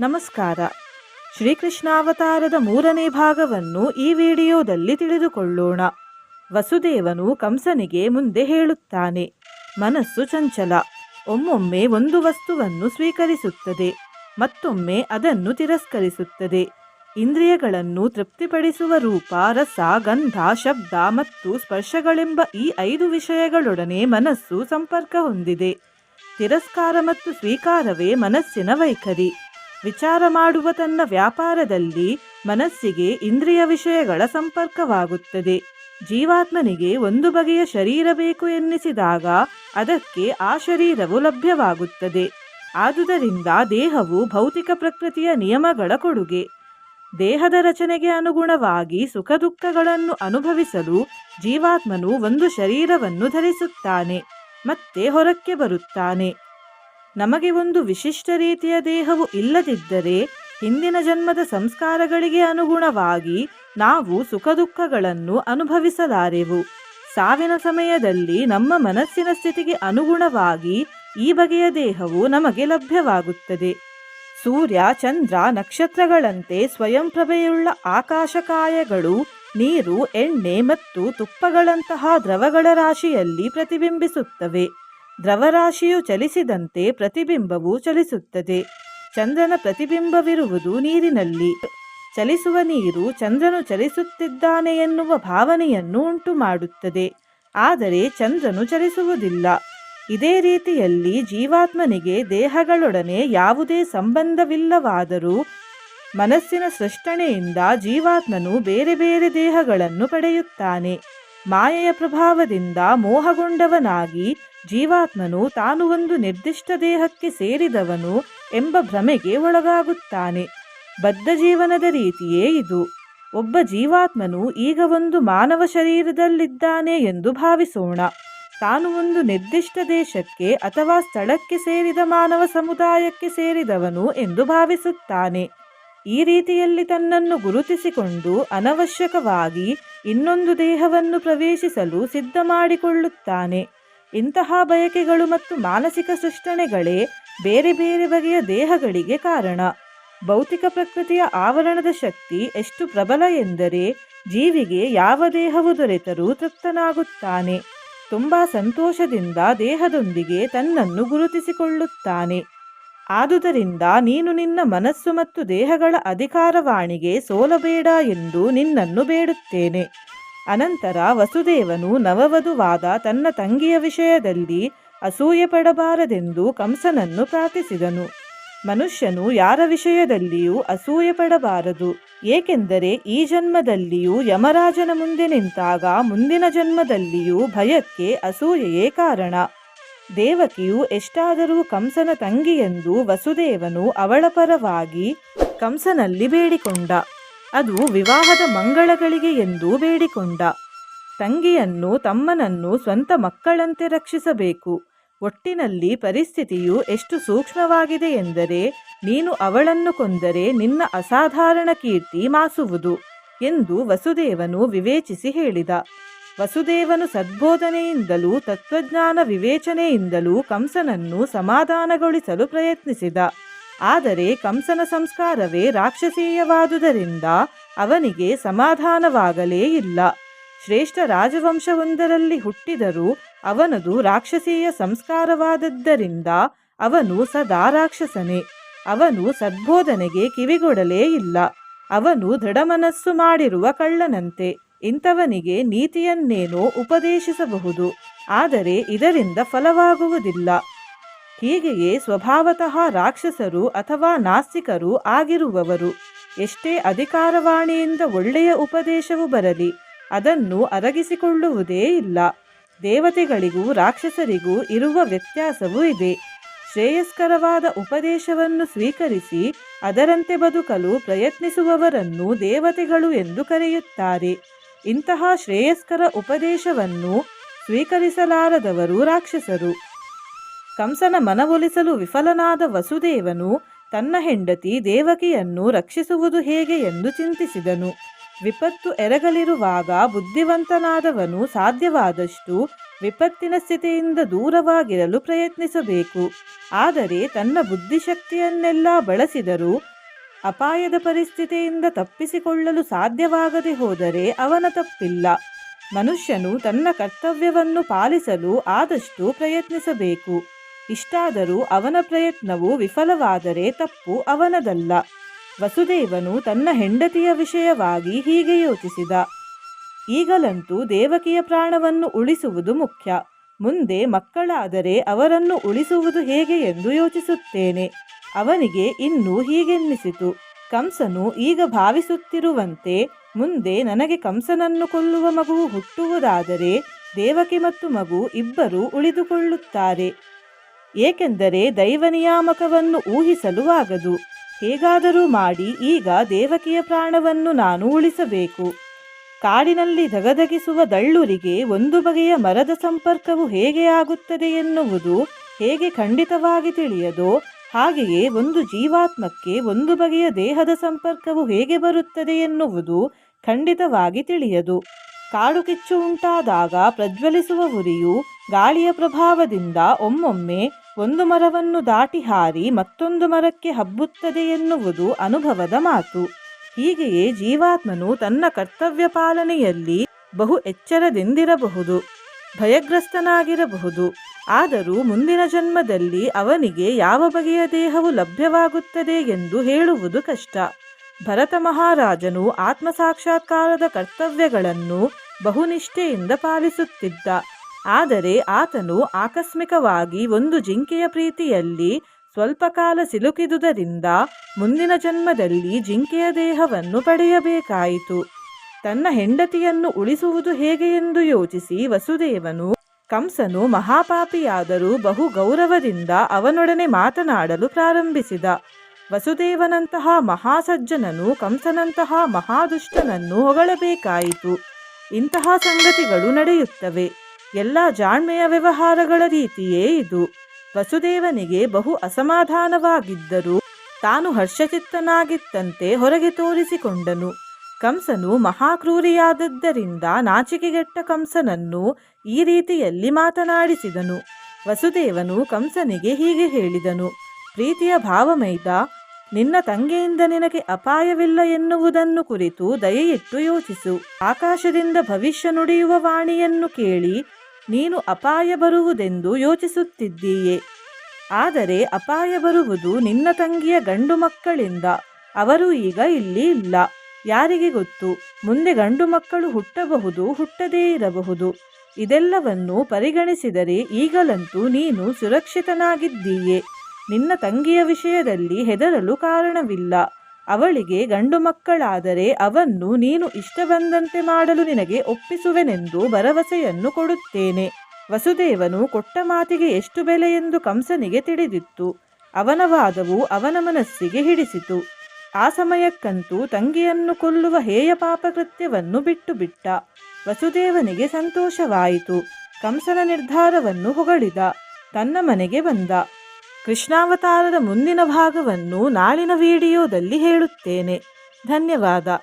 ನಮಸ್ಕಾರ. ಶ್ರೀಕೃಷ್ಣಾವತಾರದ ಮೂರನೇ ಭಾಗವನ್ನು ಈ ವಿಡಿಯೋದಲ್ಲಿ ತಿಳಿದುಕೊಳ್ಳೋಣ. ವಸುದೇವನು ಕಂಸನಿಗೆ ಮುಂದೆ ಹೇಳುತ್ತಾನೆ. ಮನಸ್ಸು ಚಂಚಲ. ಒಮ್ಮೊಮ್ಮೆ ಒಂದು ವಸ್ತುವನ್ನು ಸ್ವೀಕರಿಸುತ್ತದೆ. ಮತ್ತೊಮ್ಮೆ ಅದನ್ನು ತಿರಸ್ಕರಿಸುತ್ತದೆ. ಇಂದ್ರಿಯಗಳನ್ನು ತೃಪ್ತಿಪಡಿಸುವ ರೂಪ, ರಸ, ಗಂಧ, ಶಬ್ದ ಮತ್ತು ಸ್ಪರ್ಶಗಳೆಂಬ ಈ ಐದು ವಿಷಯಗಳೊಡನೆ ಮನಸ್ಸು ಸಂಪರ್ಕ ಹೊಂದಿದೆ. ತಿರಸ್ಕಾರ ಮತ್ತು ಸ್ವೀಕಾರವೇ ಮನಸ್ಸಿನ ವೈಖರಿ. ವಿಚಾರ ಮಾಡುವ ತನ್ನ ವ್ಯಾಪಾರದಲ್ಲಿ ಮನಸ್ಸಿಗೆ ಇಂದ್ರಿಯ ವಿಷಯಗಳ ಸಂಪರ್ಕವಾಗುತ್ತದೆ. ಜೀವಾತ್ಮನಿಗೆ ಒಂದು ಬಗೆಯ ಶರೀರ ಬೇಕು ಎನ್ನಿಸಿದಾಗ ಅದಕ್ಕೆ ಆ ಶರೀರವು ಲಭ್ಯವಾಗುತ್ತದೆ. ಆದುದರಿಂದ ದೇಹವು ಭೌತಿಕ ಪ್ರಕೃತಿಯ ನಿಯಮಗಳ ಕೊಡುಗೆ. ದೇಹದ ರಚನೆಗೆ ಅನುಗುಣವಾಗಿ ಸುಖ ದುಃಖಗಳನ್ನು ಅನುಭವಿಸಲು ಜೀವಾತ್ಮನು ಒಂದು ಶರೀರವನ್ನು ಧರಿಸುತ್ತಾನೆ, ಮತ್ತೆ ಹೊರಕ್ಕೆ ಬರುತ್ತಾನೆ. ನಮಗೆ ಒಂದು ವಿಶಿಷ್ಟ ರೀತಿಯ ದೇಹವು ಇಲ್ಲದಿದ್ದರೆ ಹಿಂದಿನ ಜನ್ಮದ ಸಂಸ್ಕಾರಗಳಿಗೆ ಅನುಗುಣವಾಗಿ ನಾವು ಸುಖ ದುಃಖಗಳನ್ನು ಅನುಭವಿಸಲಾರೆವು. ಸಾವಿನ ಸಮಯದಲ್ಲಿ ನಮ್ಮ ಮನಸ್ಸಿನ ಸ್ಥಿತಿಗೆ ಅನುಗುಣವಾಗಿ ಈ ಬಗೆಯ ದೇಹವು ನಮಗೆ ಲಭ್ಯವಾಗುತ್ತದೆ. ಸೂರ್ಯ, ಚಂದ್ರ, ನಕ್ಷತ್ರಗಳಂತೆ ಸ್ವಯಂ ಪ್ರಭೆಯುಳ್ಳ ಆಕಾಶಕಾಯಗಳು, ನೀರು, ಎಣ್ಣೆ ಮತ್ತು ತುಪ್ಪಗಳಂತಹ ದ್ರವಗಳ ರಾಶಿಯಲ್ಲಿ ಪ್ರತಿಬಿಂಬಿಸುತ್ತವೆ. ದ್ರವರಾಶಿಯು ಚಲಿಸಿದಂತೆ ಪ್ರತಿಬಿಂಬವು ಚಲಿಸುತ್ತದೆ. ಚಂದ್ರನ ಪ್ರತಿಬಿಂಬವಿರುವುದು ನೀರಿನಲ್ಲಿ. ಚಲಿಸುವ ನೀರು ಚಂದ್ರನು ಚಲಿಸುತ್ತಿದ್ದಾನೆ ಎನ್ನುವ ಭಾವನೆಯನ್ನು ಉಂಟು ಮಾಡುತ್ತದೆ ಆದರೆ ಚಂದ್ರನು ಚಲಿಸುವುದಿಲ್ಲ. ಇದೇ ರೀತಿಯಲ್ಲಿ ಜೀವಾತ್ಮನಿಗೆ ದೇಹಗಳೊಡನೆ ಯಾವುದೇ ಸಂಬಂಧವಿಲ್ಲವಾದರೂ ಮನಸ್ಸಿನ ಸೃಷ್ಟಣೆಯಿಂದ ಜೀವಾತ್ಮನು ಬೇರೆ ಬೇರೆ ದೇಹಗಳನ್ನು ಪಡೆಯುತ್ತಾನೆ. ಮಾಯೆಯ ಪ್ರಭಾವದಿಂದ ಮೋಹಗೊಂಡವನಾಗಿ ಜೀವಾತ್ಮನು ತಾನು ಒಂದು ನಿರ್ದಿಷ್ಟ ದೇಹಕ್ಕೆ ಸೇರಿದವನು ಎಂಬ ಭ್ರಮೆಗೆ ಒಳಗಾಗುತ್ತಾನೆ. ಬದ್ಧ ಜೀವನದ ರೀತಿಯೇ ಇದು. ಒಬ್ಬ ಜೀವಾತ್ಮನು ಈಗ ಒಂದು ಮಾನವ ಶರೀರದಲ್ಲಿದ್ದಾನೆ ಎಂದು ಭಾವಿಸೋಣ. ತಾನು ಒಂದು ನಿರ್ದಿಷ್ಟ ದೇಶಕ್ಕೆ ಅಥವಾ ಸ್ಥಳಕ್ಕೆ ಸೇರಿದ ಮಾನವ ಸಮುದಾಯಕ್ಕೆ ಸೇರಿದವನು ಎಂದು ಭಾವಿಸುತ್ತಾನೆ. ಈ ರೀತಿಯಲ್ಲಿ ತನ್ನನ್ನು ಗುರುತಿಸಿಕೊಂಡು ಅನವಶ್ಯಕವಾಗಿ ಇನ್ನೊಂದು ದೇಹವನ್ನು ಪ್ರವೇಶಿಸಲು ಸಿದ್ಧ ಮಾಡಿಕೊಳ್ಳುತ್ತಾನೆ ಇಂತಹ ಬಯಕೆಗಳು ಮತ್ತು ಮಾನಸಿಕ ಸೃಷ್ಟಣೆಗಳೇ ಬೇರೆ ಬೇರೆ ಬಗೆಯ ದೇಹಗಳಿಗೆ ಕಾರಣ. ಭೌತಿಕ ಪ್ರಕೃತಿಯ ಆವರಣದ ಶಕ್ತಿ ಎಷ್ಟು ಪ್ರಬಲ ಎಂದರೆ ಜೀವಿಗೆ ಯಾವ ದೇಹವು ದೊರೆತರೂ ತೃಪ್ತನಾಗುತ್ತಾನೆ. ತುಂಬ ಸಂತೋಷದಿಂದ ದೇಹದೊಂದಿಗೆ ತನ್ನನ್ನು ಗುರುತಿಸಿಕೊಳ್ಳುತ್ತಾನೆ. ಆದುದರಿಂದ ನೀನು ನಿನ್ನ ಮನಸ್ಸು ಮತ್ತು ದೇಹಗಳ ಅಧಿಕಾರವಾಣಿಗೆ ಸೋಲಬೇಡ ಎಂದು ನಿನ್ನನ್ನು ಬೇಡುತ್ತೇನೆ. ಅನಂತರ ವಸುದೇವನು ನವವಧುವಾದ ತನ್ನ ತಂಗಿಯ ವಿಷಯದಲ್ಲಿ ಅಸೂಯೆ ಪಡಬಾರದೆಂದು ಕಂಸನನ್ನು ಪ್ರಾರ್ಥಿಸಿದನು. ಮನುಷ್ಯನು ಯಾರ ವಿಷಯದಲ್ಲಿಯೂ ಅಸೂಯೆ ಪಡಬಾರದು, ಏಕೆಂದರೆ ಈ ಜನ್ಮದಲ್ಲಿಯೂ ಯಮರಾಜನ ಮುಂದೆ ನಿಂತಾಗ ಮುಂದಿನ ಜನ್ಮದಲ್ಲಿಯೂ ಭಯಕ್ಕೆ ಅಸೂಯೆಯೇ ಕಾರಣ. ದೇವಕಿಯು ಎಷ್ಟಾದರೂ ಕಂಸನ ತಂಗಿಯೆಂದು ವಸುದೇವನು ಅವಳ ಪರವಾಗಿ ಕಂಸನಲ್ಲಿ ಬೇಡಿಕೊಂಡ. ಅದು ವಿವಾಹದ ಮಂಗಳಗಳಿಗೆ ಎಂದು ಬೇಡಿಕೊಂಡ. ತಂಗಿಯನ್ನು ತಮ್ಮನನ್ನು ಸ್ವಂತ ಮಕ್ಕಳಂತೆ ರಕ್ಷಿಸಬೇಕು. ಒಟ್ಟಿನಲ್ಲಿ ಪರಿಸ್ಥಿತಿಯು ಎಷ್ಟು ಸೂಕ್ಷ್ಮವಾಗಿದೆ ಎಂದರೆ ನೀನು ಅವಳನ್ನು ಕೊಂದರೆ ನಿನ್ನ ಅಸಾಧಾರಣ ಕೀರ್ತಿ ಮಾಸುವುದು ಎಂದು ವಸುದೇವನು ವಿವೇಚಿಸಿ ಹೇಳಿದ. ವಸುದೇವನು ಸದ್ಬೋಧನೆಯಿಂದಲೂ ತತ್ವಜ್ಞಾನ ವಿವೇಚನೆಯಿಂದಲೂ ಕಂಸನನ್ನು ಸಮಾಧಾನಗೊಳಿಸಲು ಪ್ರಯತ್ನಿಸಿದ. ಆದರೆ ಕಂಸನ ಸಂಸ್ಕಾರವೇ ರಾಕ್ಷಸೀಯವಾದುದರಿಂದ ಅವನಿಗೆ ಸಮಾಧಾನವಾಗಲೇ ಇಲ್ಲ. ಶ್ರೇಷ್ಠ ರಾಜವಂಶವೊಂದರಲ್ಲಿ ಹುಟ್ಟಿದರೂ ಅವನದು ರಾಕ್ಷಸೀಯ ಸಂಸ್ಕಾರವಾದದ್ದರಿಂದ ಅವನು ಸದಾ ರಾಕ್ಷಸನೇ. ಅವನು ಸದ್ಬೋಧನೆಗೆ ಕಿವಿಗೊಡಲೇ ಇಲ್ಲ. ಅವನು ದೃಢಮನಸ್ಸು ಮಾಡಿರುವ ಕಳ್ಳನಂತೆ. ಇಂಥವನಿಗೆ ನೀತಿಯನ್ನೇನೋ ಉಪದೇಶಿಸಬಹುದು, ಆದರೆ ಇದರಿಂದ ಫಲವಾಗುವುದಿಲ್ಲ. ಹೀಗೆಯೇ ಸ್ವಭಾವತಃ ರಾಕ್ಷಸರು ಅಥವಾ ನಾಸ್ತಿಕರು ಆಗಿರುವವರು, ಎಷ್ಟೇ ಅಧಿಕಾರವಾಣಿಯಿಂದ ಒಳ್ಳೆಯ ಉಪದೇಶವು ಬರಲಿ, ಅದನ್ನು ಅರಗಿಸಿಕೊಳ್ಳುವುದೇ ಇಲ್ಲ. ದೇವತೆಗಳಿಗೂ ರಾಕ್ಷಸರಿಗೂ ಇರುವ ವ್ಯತ್ಯಾಸವೂ ಇದೆ. ಶ್ರೇಯಸ್ಕರವಾದ ಉಪದೇಶವನ್ನು ಸ್ವೀಕರಿಸಿ ಅದರಂತೆ ಬದುಕಲು ಪ್ರಯತ್ನಿಸುವವರನ್ನು ದೇವತೆಗಳು ಎಂದು ಕರೆಯುತ್ತಾರೆ. ಇಂತಹ ಶ್ರೇಯಸ್ಕರ ಉಪದೇಶವನ್ನು ಸ್ವೀಕರಿಸಲಾರದವರು ರಾಕ್ಷಸರು. ಕಂಸನ ಮನವೊಲಿಸಲು ವಿಫಲನಾದ ವಸುದೇವನು ತನ್ನ ಹೆಂಡತಿ ದೇವಕಿಯನ್ನು ರಕ್ಷಿಸುವುದು ಹೇಗೆ ಎಂದು ಚಿಂತಿಸಿದನು. ವಿಪತ್ತು ಎರಗಲಿರುವಾಗ ಬುದ್ಧಿವಂತನಾದವನು ಸಾಧ್ಯವಾದಷ್ಟು ವಿಪತ್ತಿನ ಸ್ಥಿತಿಯಿಂದ ದೂರವಾಗಿರಲು ಪ್ರಯತ್ನಿಸಬೇಕು. ಆದರೆ ತನ್ನ ಬುದ್ಧಿಶಕ್ತಿಯನ್ನೆಲ್ಲ ಬಳಸಿದರೂ ಅಪಾಯದ ಪರಿಸ್ಥಿತಿಯಿಂದ ತಪ್ಪಿಸಿಕೊಳ್ಳಲು ಸಾಧ್ಯವಾಗದೆ ಹೋದರೆ ಅವನ ತಪ್ಪಿಲ್ಲ. ಮನುಷ್ಯನು ತನ್ನ ಕರ್ತವ್ಯವನ್ನು ಪಾಲಿಸಲು ಆದಷ್ಟು ಪ್ರಯತ್ನಿಸಬೇಕು. ಇಷ್ಟಾದರೂ ಅವನ ಪ್ರಯತ್ನವು ವಿಫಲವಾದರೆ ತಪ್ಪು ಅವನದಲ್ಲ. ವಸುದೇವನು ತನ್ನ ಹೆಂಡತಿಯ ವಿಷಯವಾಗಿ ಹೀಗೆ ಯೋಚಿಸಿದ. ಈಗಲಂತೂ ದೇವಕಿಯ ಪ್ರಾಣವನ್ನು ಉಳಿಸುವುದು ಮುಖ್ಯ. ಮುಂದೆ ಮಕ್ಕಳಾದರೆ ಅವರನ್ನು ಉಳಿಸುವುದು ಹೇಗೆ ಎಂದು ಯೋಚಿಸುತ್ತೇನೆ. ಅವನಿಗೆ ಇನ್ನೂ ಹೀಗೆನ್ನಿಸಿತು. ಕಂಸನು ಈಗ ಭಾವಿಸುತ್ತಿರುವಂತೆ ಮುಂದೆ ನನಗೆ ಕಂಸನನ್ನು ಕೊಲ್ಲುವ ಮಗು ಹುಟ್ಟುವುದಾದರೆ ದೇವಕಿ ಮತ್ತು ಮಗು ಇಬ್ಬರೂ ಉಳಿದುಕೊಳ್ಳುತ್ತಾರೆ. ಏಕೆಂದರೆ ದೈವ ನಿಯಾಮಕವನ್ನು ಊಹಿಸಲು ಆಗದು. ಹೇಗಾದರೂ ಮಾಡಿ ಈಗ ದೇವಕಿಯ ಪ್ರಾಣವನ್ನು ನಾನು ಉಳಿಸಬೇಕು. ಕಾಡಿನಲ್ಲಿ ಧಗಧಗಿಸುವ ದಳ್ಳುರಿಗೆ ಒಂದು ಬಗೆಯ ಮರದ ಸಂಪರ್ಕವು ಹೇಗೆ ಆಗುತ್ತದೆ ಎನ್ನುವುದು ಹೇಗೆ ಖಂಡಿತವಾಗಿ ತಿಳಿಯದೋ ಹಾಗೆಯೇ ಒಂದು ಜೀವಾತ್ಮಕ್ಕೆ ಒಂದು ಬಗೆಯ ದೇಹದ ಸಂಪರ್ಕವು ಹೇಗೆ ಬರುತ್ತದೆ ಎನ್ನುವುದು ಖಂಡಿತವಾಗಿ ತಿಳಿಯದು. ಕಾಡು ಕಿಚ್ಚು ಉಂಟಾದಾಗ ಪ್ರಜ್ವಲಿಸುವ ಉರಿಯು ಗಾಳಿಯ ಪ್ರಭಾವದಿಂದ ಒಮ್ಮೊಮ್ಮೆ ಒಂದು ಮರವನ್ನು ದಾಟಿ ಹಾರಿ ಮತ್ತೊಂದು ಮರಕ್ಕೆ ಹಬ್ಬುತ್ತದೆ ಎನ್ನುವುದು ಅನುಭವದ ಮಾತು. ಹೀಗೆಯೇ ಜೀವಾತ್ಮನು ತನ್ನ ಕರ್ತವ್ಯ ಪಾಲನೆಯಲ್ಲಿ ಬಹು ಎಚ್ಚರದಿಂದಿರಬಹುದು. ಭಯಗ್ರಸ್ತನಾಗಿರಬಹುದು. ಆದರೂ ಮುಂದಿನ ಜನ್ಮದಲ್ಲಿ ಅವನಿಗೆ ಯಾವ ಬಗೆಯ ದೇಹವು ಲಭ್ಯವಾಗುತ್ತದೆ ಎಂದು ಹೇಳುವುದು ಕಷ್ಟ. ಭರತ ಮಹಾರಾಜನು ಆತ್ಮಸಾಕ್ಷಾತ್ಕಾರದ ಕರ್ತವ್ಯಗಳನ್ನು ಬಹುನಿಷ್ಠೆಯಿಂದ ಪಾಲಿಸುತ್ತಿದ್ದ. ಆದರೆ ಆತನು ಆಕಸ್ಮಿಕವಾಗಿ ಒಂದು ಜಿಂಕೆಯ ಪ್ರೀತಿಯಲ್ಲಿ ಸ್ವಲ್ಪ ಕಾಲ ಸಿಲುಕಿದುದರಿಂದ ಮುಂದಿನ ಜನ್ಮದಲ್ಲಿ ಜಿಂಕೆಯ ದೇಹವನ್ನು ಪಡೆಯಬೇಕಾಯಿತು. ತನ್ನ ಹೆಂಡತಿಯನ್ನು ಉಳಿಸುವುದು ಹೇಗೆ ಎಂದು ಯೋಚಿಸಿ ವಸುದೇವನು ಕಂಸನು ಮಹಾಪಾಪಿಯಾದರೂ ಬಹು ಗೌರವದಿಂದ ಅವನೊಡನೆ ಮಾತನಾಡಲು ಪ್ರಾರಂಭಿಸಿದ. ವಸುದೇವನಂತಹ ಮಹಾಸಜ್ಜನನು ಕಂಸನಂತಹ ಮಹಾದುಷ್ಟನನ್ನು ಹೊಗಳಬೇಕಾಯಿತು. ಇಂತಹ ಸಂಗತಿಗಳು ನಡೆಯುತ್ತವೆ. ಎಲ್ಲ ಜಾಣ್ಮೆಯ ವ್ಯವಹಾರಗಳ ರೀತಿಯೇ ಇದು. ವಸುದೇವನಿಗೆ ಬಹು ಅಸಮಾಧಾನವಾಗಿದ್ದರೂ ತಾನು ಹರ್ಷಚಿತ್ತನಾಗಿತ್ತಂತೆ ಹೊರಗೆ ತೋರಿಸಿಕೊಂಡನು. ಕಂಸನು ಮಹಾಕ್ರೂರಿಯಾದದ್ದರಿಂದ ನಾಚಿಕೆಗೆಟ್ಟ ಕಂಸನನ್ನು ಈ ರೀತಿಯಲ್ಲಿ ಮಾತನಾಡಿಸಿದನು. ವಸುದೇವನು ಕಂಸನಿಗೆ ಹೀಗೆ ಹೇಳಿದನು, ಪ್ರೀತಿಯ ಭಾವಮೈದ, ನಿನ್ನ ತಂಗಿಯಿಂದ ನಿನಗೆ ಅಪಾಯವಿಲ್ಲ ಎನ್ನುವುದನ್ನು ಕುರಿತು ದಯೆಯಿಟ್ಟು ಯೋಚಿಸು. ಆಕಾಶದಿಂದ ಭವಿಷ್ಯ ನುಡಿಯುವ ವಾಣಿಯನ್ನು ಕೇಳಿ ನೀನು ಅಪಾಯ ಬರುವುದೆಂದು ಯೋಚಿಸುತ್ತಿದ್ದೀಯೆ. ಆದರೆ ಅಪಾಯ ಬರುವುದು ನಿನ್ನ ತಂಗಿಯ ಗಂಡು ಮಕ್ಕಳಿಂದ, ಅವರು ಈಗ ಇಲ್ಲಿ ಇಲ್ಲ. ಯಾರಿಗೆ ಗೊತ್ತು? ಮುಂದೆ ಗಂಡು ಮಕ್ಕಳು ಹುಟ್ಟಬಹುದು, ಹುಟ್ಟದೇ ಇರಬಹುದು. ಇದೆಲ್ಲವನ್ನು ಪರಿಗಣಿಸಿದರೆ ಈಗಲಂತೂ ನೀನು ಸುರಕ್ಷಿತನಾಗಿದ್ದೀಯೆ. ನಿನ್ನ ತಂಗಿಯ ವಿಷಯದಲ್ಲಿ ಹೆದರಲು ಕಾರಣವಿಲ್ಲ. ಅವಳಿಗೆ ಗಂಡು ಮಕ್ಕಳಾದರೆ ಅವನ್ನು ನೀನು ಇಷ್ಟ ಬಂದಂತೆ ಮಾಡಲು ನಿನಗೆ ಒಪ್ಪಿಸುವೆನೆಂದು ಭರವಸೆಯನ್ನು ಕೊಡುತ್ತೇನೆ. ವಸುದೇವನು ಕೊಟ್ಟ ಮಾತಿಗೆ ಎಷ್ಟು ಬೆಲೆ ಎಂದು ಕಂಸನಿಗೆ ತಿಳಿದಿತ್ತು. ಅವನ ವಾದವು ಅವನ ಮನಸ್ಸಿಗೆ ಹಿಡಿಸಿತು. ಆ ಸಮಯಕ್ಕಂತೂ ತಂಗಿಯನ್ನು ಕೊಲ್ಲುವ ಹೇಯ ಪಾಪಕೃತ್ಯವನ್ನು ಬಿಟ್ಟು ಬಿಟ್ಟ. ವಸುದೇವನಿಗೆ ಸಂತೋಷವಾಯಿತು. ಕಂಸನ ನಿರ್ಧಾರವನ್ನು ಹೊಗಳಿದ. ತನ್ನ ಮನೆಗೆ ಬಂದ. ಕೃಷ್ಣಾವತಾರದ ಮುಂದಿನ ಭಾಗವನ್ನು ನಾಳಿನ ವಿಡಿಯೋದಲ್ಲಿ ಹೇಳುತ್ತೇನೆ. ಧನ್ಯವಾದ.